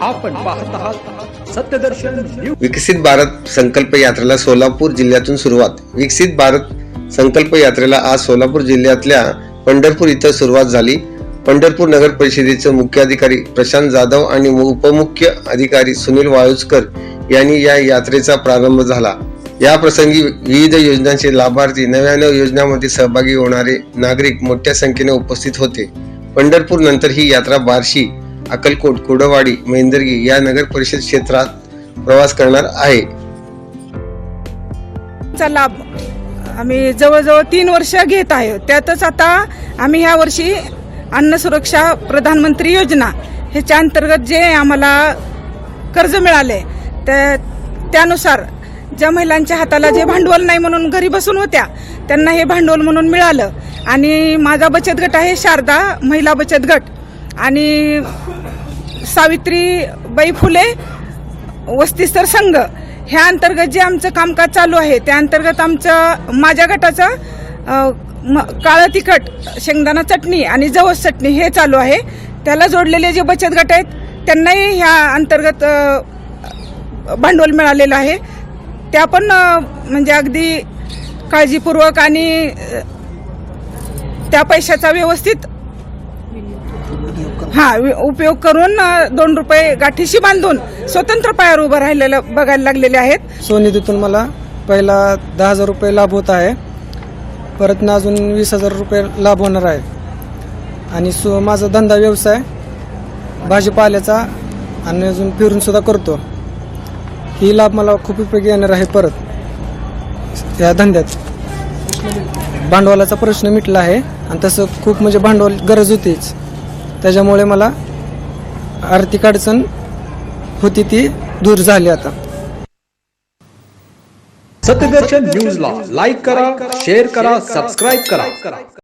आपण पाहत आहात सत्यदर्शन विकसित भारत संकल्प यात्रेला सोलापूर जिल्ह्यातून सुरुवात. विकसित भारत संकल्प यात्रेला आज सोलापूर जिल्ह्यातल्या पंढरपूर इथं सुरुवात झाली. पंढरपूर नगर परिषदेचे मुख्याधिकारी प्रशांत जाधव आणि उपमुख्य अधिकारी सुनील वाळुजकर यांनी या यात्रेचा प्रारंभ झाला. या प्रसंगी विविध योजनांचे लाभार्थी नव्याण्णव योजनांमध्ये सहभागी होणारे नागरिक मोठ्या संख्येने उपस्थित होते. पंढरपूर नंतर ही यात्रा बार्शी अक्कलकोट कुडवाडी मेंदर्गी या नगर परिषद क्षेत्रात प्रवास करणार आहे. चा लाभ आम्ही जवळजवळ तीन वर्ष घेत आहे. त्यातच आता आम्ही ह्या वर्षी अन्न सुरक्षा प्रधानमंत्री योजना ह्याच्या अंतर्गत जे आम्हाला कर्ज मिळाले त्या त्यानुसार ज्या महिलांच्या हाताला जे भांडवल नाही म्हणून घरी बसून होत्या त्यांना हे भांडवल म्हणून मिळालं. आणि माझा बचत गट आहे शारदा महिला बचत गट. आणि सावित्रीबाई फुले वस्तीस्तर संघ ह्या अंतर्गत जे आमचं कामकाज चालू आहे त्या अंतर्गत आमचं माझ्या गटाचं म- काळं तिखट शेंगदाणा चटणी आणि जवस चटणी हे चालू आहे. त्याला जोडलेले जे बचत गट आहेत त्यांनाही ह्या अंतर्गत भांडवल मिळालेलं आहे. त्या पण म्हणजे अगदी काळजीपूर्वक आणि त्या पैशाचा व्यवस्थित हा वि- उपयोग करून दोन रुपये गाठीशी बांधून स्वतंत्र पायावर उभं राहिलेलं बघायला लागलेले आहेत. स्वनिधीतून मला पहिला दहा हजार रुपये लाभ होत आहे. परत ना अजून वीस हजार रुपये लाभ होणार आहे. आणि सु माझा धंदा व्यवसाय भाजीपाल्याचा आणि अजून फिरून सुद्धा करतो. ही लाभ मला खूप उपयोगी येणार आहे परत. या धंद्यात. भांडवलाचा प्रश्न मिटला आहे. आणि तसं खूप म्हणजे भांडवल गरज होतीच. त्याच्यामुळे मला आर्थिक अडचण होती ती दूर झाली आता. सत्यदर्शन न्यूजला लाईक करा शेअर करा सबस्क्राईब करा.